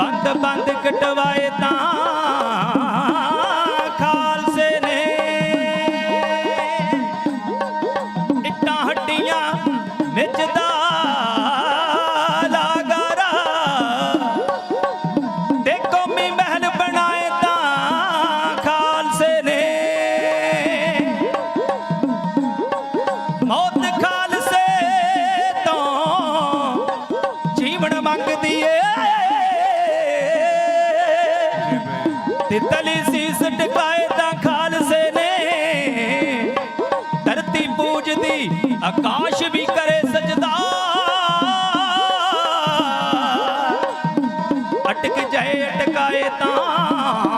ਬੰਦ ਬੰਦ ਕਟਵਾਏ ਤਾਂ ਖਾਲਸੇ ਨੇ। ਇੱਟਾਂ ਹੱਡੀਆਂ ਵਿੱਚ ਦਾ ਲਾਗਾਰਾ। ਤੇ ਮਹਿਲ ਬਣਾਏ ਤਾਂ ਖਾਲਸੇ ਨੇ। ਮੌਤ ਖਾਲਸੇ ਤੋਂ ਜੀਵਨ ਮੰਗਦੀ ਤੇ ਤਲੀ ਸੀਸ ਟਿਕਾਏ ਤਾਂ ਖਾਲਸੇ ਨੇ। ਧਰਤੀ ਪੂਜਦੀ, ਆਕਾਸ਼ ਵੀ ਕਰੇ ਸਜਦਾ। ਅਟਕ ਜਾਏ, ਅਟਕਾਏ ਤਾਂ।